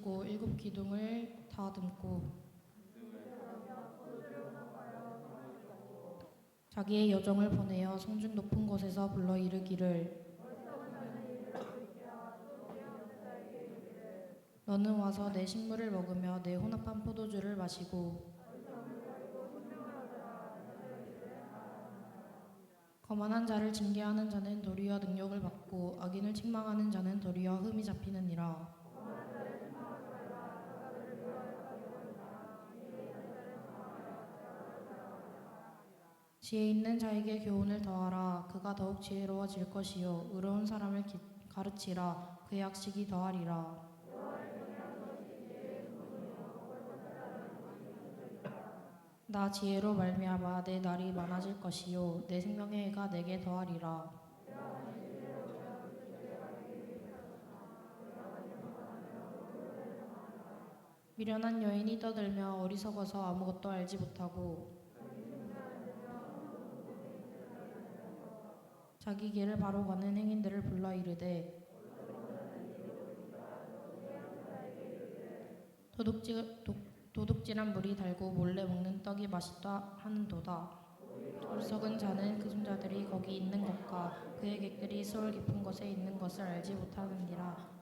짚고 일곱 기둥을 다듬고 자기의 여정을 보내어 성중 높은 곳에서 불러 이르기를 너는 와서 내 식물을 먹으며 내 혼합한 포도주를 마시고 거만한 자를 징계하는 자는 도리어 능력을 받고 악인을 책망하는 자는 도리어 흠이 잡히느니라. 지혜 있는 자에게 교훈을 더하라. 그가 더욱 지혜로워질 것이요. 의로운 사람을 기- 가르치라. 그의 학식이 더하리라. 나 지혜로 말미암아 내 날이 많아질 것이요 내 생명의 해가 내게 더하리라 미련한 여인이 떠들며 어리석어서 아무것도 알지 못하고 자기 길을 바로 가는 행인들을 불러 이르되 도둑질, 도, 도둑질한 물이 달고 몰래 먹는 떡이 맛있다 하는도다. 어리석은 자는 그 손자들이 거기 있는 것과 그의 객들이 수월 깊은 곳에 있는 것을 알지 못하느니라.